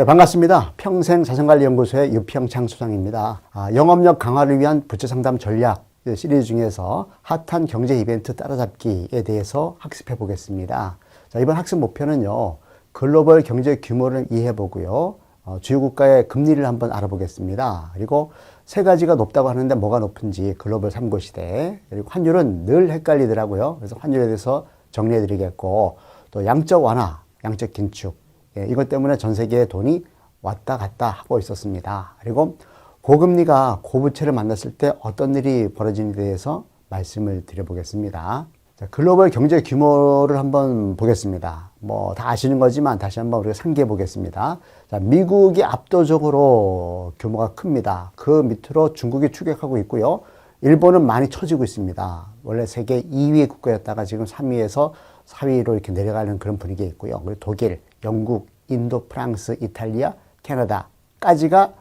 네, 반갑습니다. 평생자산관리연구소의 유평창 소장입니다. 아, 영업력 강화를 위한 부채 상담 전략 시리즈 중에서 핫한 경제 이벤트 따라잡기에 대해서 학습해 보겠습니다. 자, 이번 학습 목표는요, 글로벌 경제 규모를 이해해 보고요, 어, 주요 국가의 금리를 한번 알아보겠습니다. 그리고 세 가지가 높다고 하는데 뭐가 높은지 글로벌 3고 시대, 그리고 환율은 늘 헷갈리더라고요. 그래서 환율에 대해서 정리해 드리겠고, 또 양적 완화, 양적 긴축, 예, 이것 때문에 전 세계의 돈이 왔다 갔다 하고 있었습니다. 그리고 고금리가 고부채를 만났을 때 어떤 일이 벌어지는지에 대해서 말씀을 드려보겠습니다. 자, 글로벌 경제 규모를 한번 보겠습니다. 뭐 다 아시는 거지만 다시 한번 우리가 상기해 보겠습니다. 자, 미국이 압도적으로 규모가 큽니다. 그 밑으로 중국이 추격하고 있고요. 일본은 많이 처지고 있습니다. 원래 세계 2위 국가였다가 지금 3위에서 4위로 이렇게 내려가는 그런 분위기에 있고요. 그리고 독일, 영국, 인도, 프랑스, 이탈리아, 캐나다까지가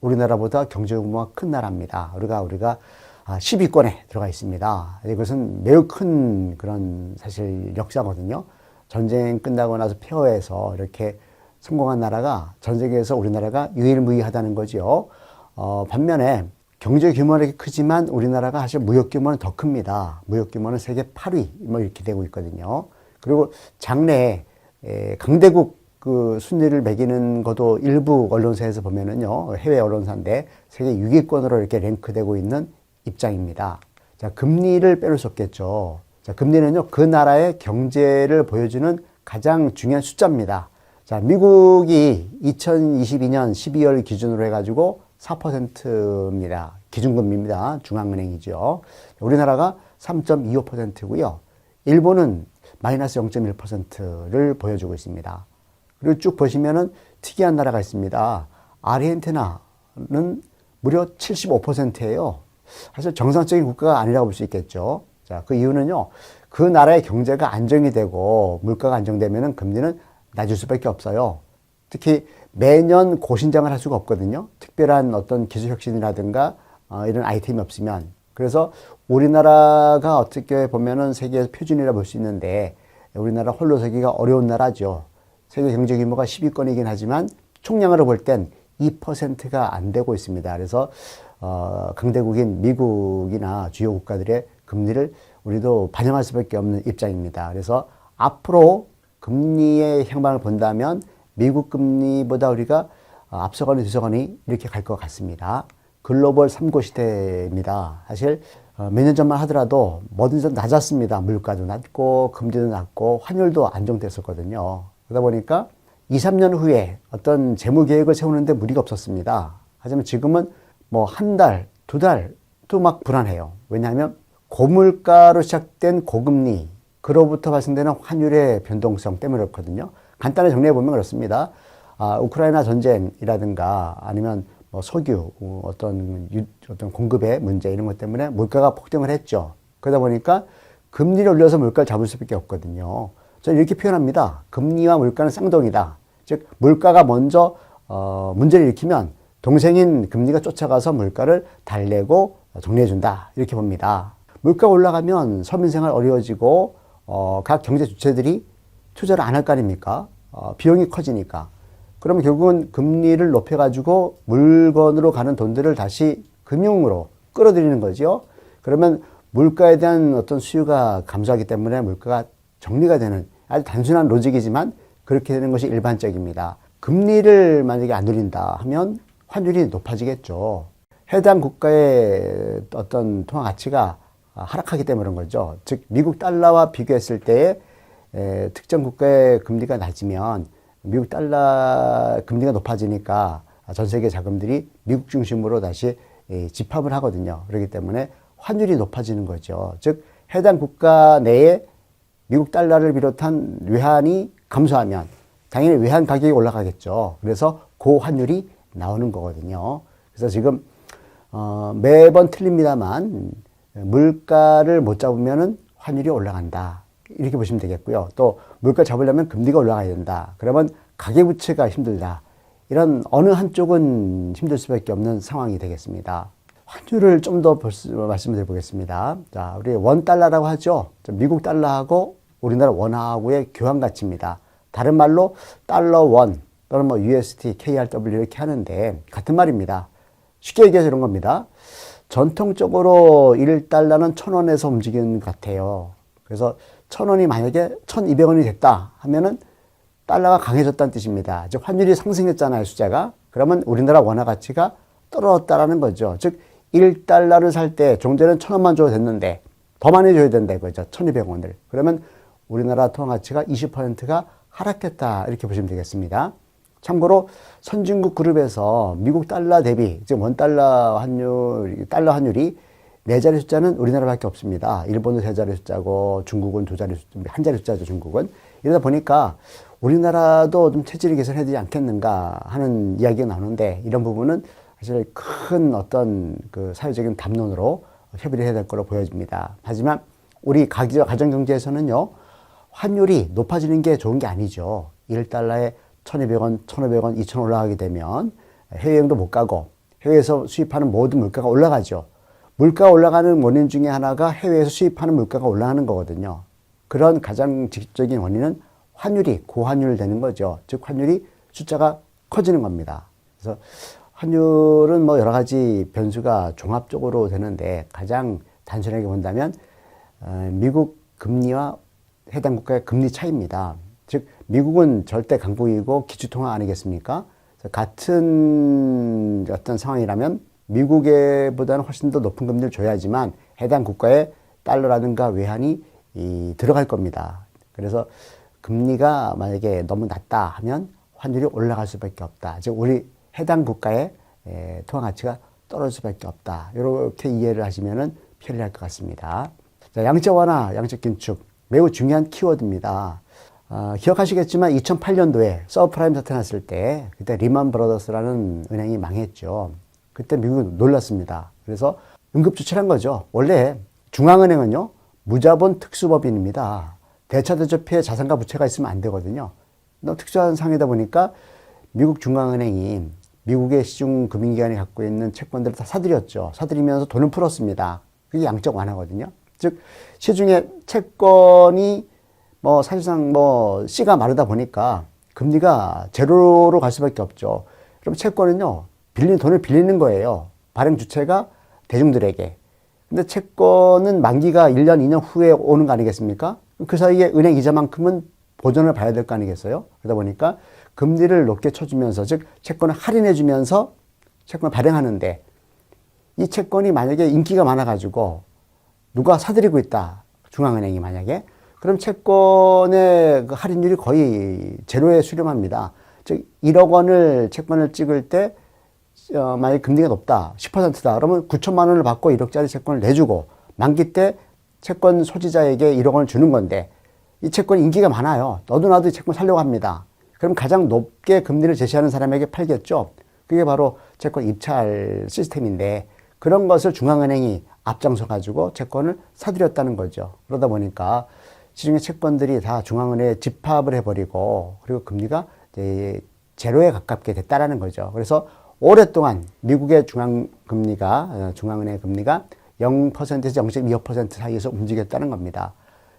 우리나라보다 경제 규모가 큰 나라입니다. 우리가 우리가 10위권에 들어가 있습니다. 이것은 매우 큰 그런 사실 역사거든요. 전쟁 끝나고 나서 폐허해서 이렇게 성공한 나라가 전 세계에서 우리나라가 유일무이하다는 거죠. 어, 반면에 경제 규모는 이렇게 크지만 우리나라가 사실 무역 규모는 더 큽니다. 무역 규모는 세계 8위 뭐 이렇게 되고 있거든요. 그리고 장래에 에, 강대국 그 순위를 매기는 것도 일부 언론사에서 보면은요 해외 언론사인데 세계 6위권으로 이렇게 랭크되고 있는 입장입니다. 자 금리를 빼놓을 수 없겠죠. 자 금리는요 그 나라의 경제를 보여주는 가장 중요한 숫자입니다. 자 미국이 2022년 12월 기준으로 해가지고 4%입니다. 기준금리입니다. 중앙은행이죠. 우리나라가 3.25%고요. 일본은 마이너스 0.1%를 보여주고 있습니다. 그리고 쭉 보시면은 특이한 나라가 있습니다. 아르헨티나는 무려 75%예요. 사실 정상적인 국가가 아니라고 볼 수 있겠죠. 자, 그 이유는요. 그 나라의 경제가 안정이 되고 물가가 안정되면은 금리는 낮을 수밖에 없어요. 특히 매년 고신장을 할 수가 없거든요. 특별한 어떤 기술 혁신이라든가 어, 이런 아이템이 없으면. 그래서 우리나라가 어떻게 보면은 세계에서 표준이라 볼 수 있는데 우리나라 홀로 서기가 어려운 나라죠. 세계 경제 규모가 10위권이긴 하지만 총량으로 볼 땐 2%가 안 되고 있습니다. 그래서 어, 강대국인 미국이나 주요 국가들의 금리를 우리도 반영할 수밖에 없는 입장입니다. 그래서 앞으로 금리의 향방을 본다면 미국 금리보다 우리가 앞서가는 뒤서가니 이렇게 갈 것 같습니다. 글로벌 3고 시대입니다. 사실 어, 몇 년 전만 하더라도 뭐든지 낮았습니다. 물가도 낮고 금리도 낮고 환율도 안정됐었거든요. 그러다 보니까 2, 3년 후에 어떤 재무 계획을 세우는데 무리가 없었습니다. 하지만 지금은 뭐 한 달, 두 달도 막 불안해요. 왜냐하면 고물가로 시작된 고금리, 그로부터 발생되는 환율의 변동성 때문에 그렇거든요. 간단히 정리해 보면 그렇습니다. 아, 우크라이나 전쟁이라든가 아니면 뭐 석유 어떤 유, 어떤 공급의 문제 이런 것 때문에 물가가 폭등을 했죠. 그러다 보니까 금리를 올려서 물가를 잡을 수밖에 없거든요. 저는 이렇게 표현합니다. 금리와 물가는 쌍둥이다. 즉 물가가 먼저 어, 문제를 일으키면 동생인 금리가 쫓아가서 물가를 달래고 정리해 준다. 이렇게 봅니다. 물가 올라가면 서민생활 어려워지고 어, 각 경제 주체들이 투자를 안 할 거 아닙니까? 어, 비용이 커지니까. 그러면 결국은 금리를 높여가지고 물건으로 가는 돈들을 다시 금융으로 끌어들이는 거죠. 그러면 물가에 대한 어떤 수요가 감소하기 때문에 물가가 정리가 되는 아주 단순한 로직이지만 그렇게 되는 것이 일반적입니다. 금리를 만약에 안 올린다 하면 환율이 높아지겠죠. 해당 국가의 어떤 통화 가치가 하락하기 때문에 그런 거죠. 즉 미국 달러와 비교했을 때에 에, 특정 국가의 금리가 낮으면 미국 달러 금리가 높아지니까 전 세계 자금들이 미국 중심으로 다시 에, 집합을 하거든요. 그렇기 때문에 환율이 높아지는 거죠. 즉 해당 국가 내에 미국 달러를 비롯한 외환이 감소하면 당연히 외환 가격이 올라가겠죠. 그래서 고환율이 나오는 거거든요. 그래서 지금 어, 매번 틀립니다만 물가를 못 잡으면은 환율이 올라간다. 이렇게 보시면 되겠고요. 또 물가 잡으려면 금리가 올라가야 된다. 그러면 가계부채가 힘들다. 이런 어느 한쪽은 힘들 수밖에 없는 상황이 되겠습니다. 환율을 좀 더 말씀을 드려 보겠습니다. 자, 우리 원 달러라고 하죠. 미국 달러하고 우리나라 원화하고의 교환 가치입니다. 다른 말로 달러 원 또는 뭐 UST, KRW 이렇게 하는데 같은 말입니다. 쉽게 얘기해서 이런 겁니다. 전통적으로 1달러는 1000원에서 움직이는 것 같아요. 그래서 1000원이 만약에 1200원이 됐다 하면은 달러가 강해졌다는 뜻입니다. 즉 환율이 상승했잖아요, 숫자가. 그러면 우리나라 원화 가치가 떨어졌다라는 거죠. 즉 1달러를 살 때 종전에는 1000원만 줘도 됐는데 더 많이 줘야 된다 이거죠. 1200원을. 그러면 우리나라 통화 가치가 20%가 하락했다 이렇게 보시면 되겠습니다. 참고로 선진국 그룹에서 미국 달러 대비 즉 원달러 환율 달러 환율이 네 자리 숫자는 우리나라밖에 없습니다. 일본은 세 자리 숫자고 중국은 두 자리 숫자, 한 자리 숫자죠 중국은 이러다 보니까 우리나라도 좀 체질을 개선해야 되지 않겠는가 하는 이야기가 나오는데 이런 부분은 사실 큰 어떤 그 사회적인 담론으로 협의를 해야 될 거로 보여집니다. 하지만 우리 가정 경제에서는요 환율이 높아지는 게 좋은 게 아니죠. 1달러에 1200원, 1500원, 2000원 올라가게 되면 해외여행도 못 가고 해외에서 수입하는 모든 물가가 올라가죠. 물가가 올라가는 원인 중에 하나가 해외에서 수입하는 물가가 올라가는 거거든요. 그런 가장 직접적인 원인은 환율이 고환율 되는 거죠. 즉 환율이 숫자가 커지는 겁니다. 그래서 환율은 뭐 여러 가지 변수가 종합적으로 되는데 가장 단순하게 본다면 어, 미국 금리와 해당 국가의 금리 차이입니다. 즉 미국은 절대 강국이고 기축통화 아니겠습니까? 같은 어떤 상황이라면 미국에 보다는 훨씬 더 높은 금리를 줘야지만 해당 국가의 달러라든가 외환이 이, 들어갈 겁니다. 그래서 금리가 만약에 너무 낮다 하면 환율이 올라갈 수밖에 없다. 즉 우리 해당 국가의 에, 통화 가치가 떨어질 수밖에 없다. 이렇게 이해를 하시면은 편리할 것 같습니다. 자, 양적 완화, 양적 긴축 매우 중요한 키워드입니다. 어, 기억하시겠지만 2008년도에 서브프라임 사태 났을 때 그때 리만 브라더스라는 은행이 망했죠. 그때 미국은 놀랐습니다. 그래서 응급조치를 한 거죠. 원래 중앙은행은요 무자본 특수법인입니다. 대차대조피에 자산과 부채가 있으면 안 되거든요. 너무 특수한 상황이다 보니까 미국 중앙은행이 미국의 시중 금융기관이 갖고 있는 채권들을 다 사들였죠. 사들이면서 돈을 풀었습니다. 그게 양적 완화거든요. 즉 시중에 채권이 뭐 사실상 뭐 씨가 마르다 보니까 금리가 제로로 갈 수밖에 없죠. 그럼 채권은요 빌린 돈을 빌리는 거예요. 발행 주체가 대중들에게. 근데 채권은 만기가 1년, 2년 후에 오는 거 아니겠습니까? 그 사이에 은행 이자만큼은 보전을 봐야 될 거 아니겠어요? 그러다 보니까 금리를 높게 쳐주면서, 즉, 채권을 할인해주면서 채권을 발행하는데, 이 채권이 만약에 인기가 많아가지고 누가 사들이고 있다. 중앙은행이 만약에. 그럼 채권의 그 할인율이 거의 제로에 수렴합니다. 즉, 1억 원을 채권을 찍을 때, 어, 만약 금리가 높다. 10%다. 그러면 9천만 원을 받고 1억짜리 채권을 내주고, 만기 때 채권 소지자에게 1억 원을 주는 건데, 이 채권 인기가 많아요. 너도 나도 이 채권 살려고 합니다. 그럼 가장 높게 금리를 제시하는 사람에게 팔겠죠. 그게 바로 채권 입찰 시스템인데, 그런 것을 중앙은행이 앞장서 가지고 채권을 사들였다는 거죠. 그러다 보니까 시중의 채권들이 다 중앙은행에 집합을 해버리고 그리고 금리가 제로에 가깝게 됐다라는 거죠. 그래서 오랫동안 미국의 중앙금리가 어, 중앙은행 금리가 0%에서 0.25% 사이에서 움직였다는 겁니다.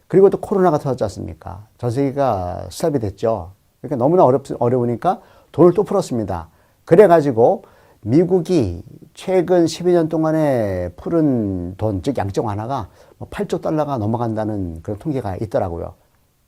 그리고 또 코로나가 터졌지 않습니까? 전 세계가 수습이 됐죠. 그러니까 너무나 어렵, 어려우니까 돈을 또 풀었습니다. 그래가지고 미국이 최근 12년 동안에 푸른 돈, 즉 양적 완화가 8조 뭐 달러가 넘어간다는 그런 통계가 있더라고요.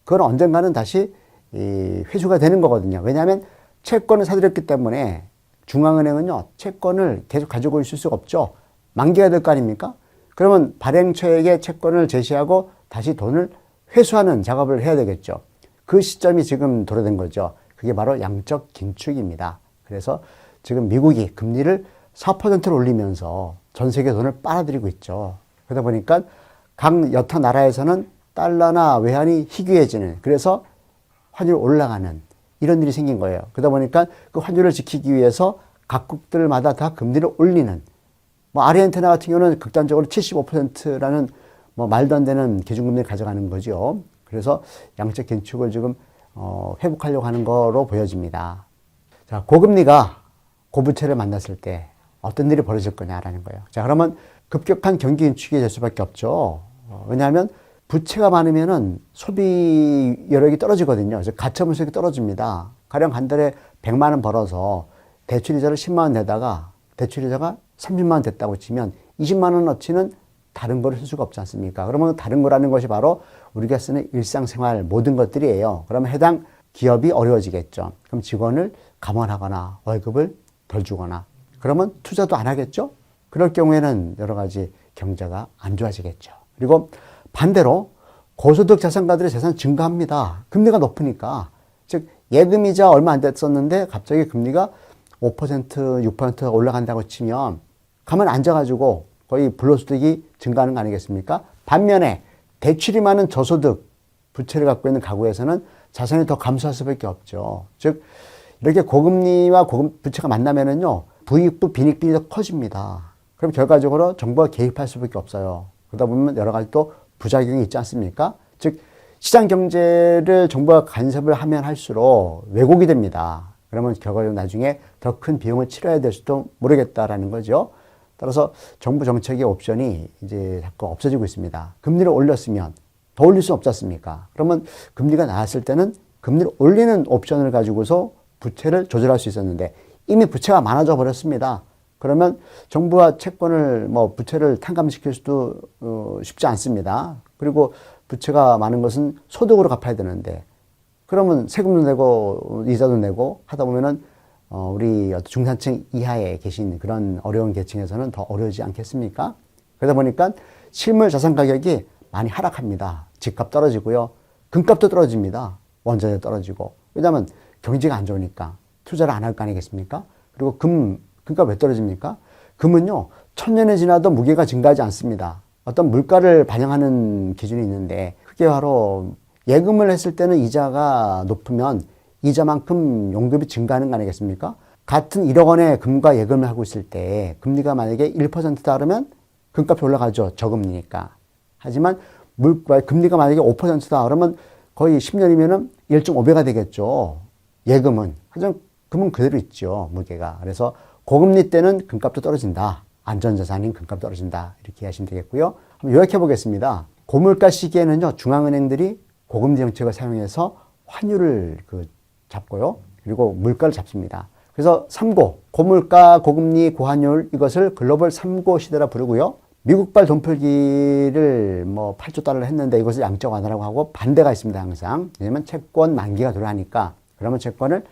그건 언젠가는 다시 회수가 되는 거거든요. 왜냐하면 채권을 사들였기 때문에 중앙은행은요, 채권을 계속 가지고 있을 수가 없죠. 만기가 될 거 아닙니까? 그러면 발행처에게 채권을 제시하고 다시 돈을 회수하는 작업을 해야 되겠죠. 그 시점이 지금 도래된 거죠. 그게 바로 양적 긴축입니다. 그래서 지금 미국이 금리를 4%를 올리면서 전 세계 돈을 빨아들이고 있죠. 그러다 보니까 각 여타 나라에서는 달러나 외환이 희귀해지는 그래서 환율 올라가는 이런 일이 생긴 거예요. 그러다 보니까 그 환율을 지키기 위해서 각국들마다 다 금리를 올리는 뭐 아르헨티나 같은 경우는 극단적으로 75%라는 뭐 말도 안 되는 기준금리를 가져가는 거죠. 그래서 양적 긴축을 지금 어, 회복하려고 하는 거로 보여집니다. 자, 고금리가 고부채를 만났을 때 어떤 일이 벌어질 거냐라는 거예요. 자, 그러면 급격한 경기 긴축이 될 수밖에 없죠. 어, 왜냐하면 부채가 많으면은 소비 여력이 떨어지거든요. 그래서 가처분 수익이 떨어집니다. 가령 한 달에 100만 원 벌어서 대출 이자를 10만 원 내다가 대출 이자가 30만 원 됐다고 치면 20만 원어치는 다른 거를 쓸 수가 없지 않습니까? 그러면 다른 거라는 것이 바로 우리가 쓰는 일상생활 모든 것들이에요. 그러면 해당 기업이 어려워지겠죠. 그럼 직원을 감원하거나 월급을 덜 주거나 그러면 투자도 안 하겠죠? 그럴 경우에는 여러 가지 경제가 안 좋아지겠죠. 그리고 반대로 고소득 자산가들의 재산 증가합니다. 금리가 높으니까. 즉, 예금이자 얼마 안 됐었는데 갑자기 금리가 5%, 6% 올라간다고 치면 가만 앉아가지고 거의 불로소득이 증가하는 거 아니겠습니까? 반면에 대출이 많은 저소득 부채를 갖고 있는 가구에서는 자산이 더 감소할 수밖에 없죠. 즉, 이렇게 고금리와 고금 부채가 만나면은요, 부익부 빈익빈이 더 커집니다. 그럼 결과적으로 정부가 개입할 수밖에 없어요. 그러다 보면 여러 가지 또 부작용이 있지 않습니까? 즉, 시장 경제를 정부가 간섭을 하면 할수록 왜곡이 됩니다. 그러면 결과적으로 나중에 더 큰 비용을 치러야 될 수도 모르겠다라는 거죠. 따라서 정부 정책의 옵션이 이제 자꾸 없어지고 있습니다. 금리를 올렸으면 더 올릴 수 없지 않습니까? 그러면 금리가 나왔을 때는 금리를 올리는 옵션을 가지고서 부채를 조절할 수 있었는데 이미 부채가 많아져 버렸습니다. 그러면 정부와 채권을 뭐 부채를 탕감시킬 수도 어, 쉽지 않습니다. 그리고 부채가 많은 것은 소득으로 갚아야 되는데 그러면 세금도 내고 이자도 내고 하다 보면은 어, 우리 중산층 이하에 계신 그런 어려운 계층에서는 더 어려우지 않겠습니까? 그러다 보니까 실물 자산 가격이 많이 하락합니다. 집값 떨어지고요. 금값도 떨어집니다. 원자재 떨어지고. 왜냐하면 경제가 안 좋으니까 투자를 안 할 거 아니겠습니까? 그리고 금, 금값 왜 떨어집니까? 금은요, 천년이 지나도 무게가 증가하지 않습니다. 어떤 물가를 반영하는 기준이 있는데, 그게 바로 예금을 했을 때는 이자가 높으면 이자만큼 용금이 증가하는 거 아니겠습니까? 같은 1억 원의 금과 예금을 하고 있을 때 금리가 만약에 1%다 그러면 금값이 올라가죠. 저금리니까. 하지만 물가 금리가 만약에 5%다 그러면 거의 10년이면은 1.5배가 되겠죠. 예금은. 하지만 금은 그대로 있죠. 무게가. 그래서 고금리 때는 금값도 떨어진다. 안전자산인 금값 떨어진다. 이렇게 하시면 되겠고요. 한번 요약해 보겠습니다. 고물가 시기에는요, 중앙은행들이 고금리 정책을 사용해서 환율을 그 잡고요. 그리고 물가를 잡습니다. 그래서 3고, 고물가, 고금리, 고환율 이것을 글로벌 3고 시대라 부르고요. 미국발 돈풀기를 뭐 8조 달러를 했는데 이것을 양적 완화라고 하고 반대가 있습니다, 항상. 왜냐면 채권 만기가 들어가니까 그러면 채권을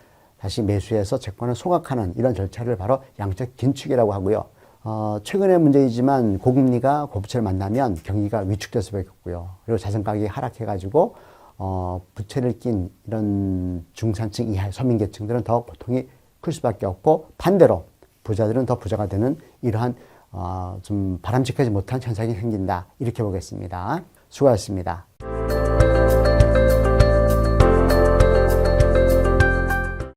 다시 매수해서 채권을 소각하는 이런 절차를 바로 양적 긴축이라고 하고요. 어, 최근의 문제이지만 고금리가 고부채를 만나면 경기가 위축될 수밖에 없고요. 그리고 자산 가격이 하락해가지고 어, 부채를 낀 이런 중산층 이하의 서민계층들은 더 고통이 클 수밖에 없고 반대로 부자들은 더 부자가 되는 이러한 어, 좀 바람직하지 못한 현상이 생긴다 이렇게 보겠습니다. 수고하셨습니다.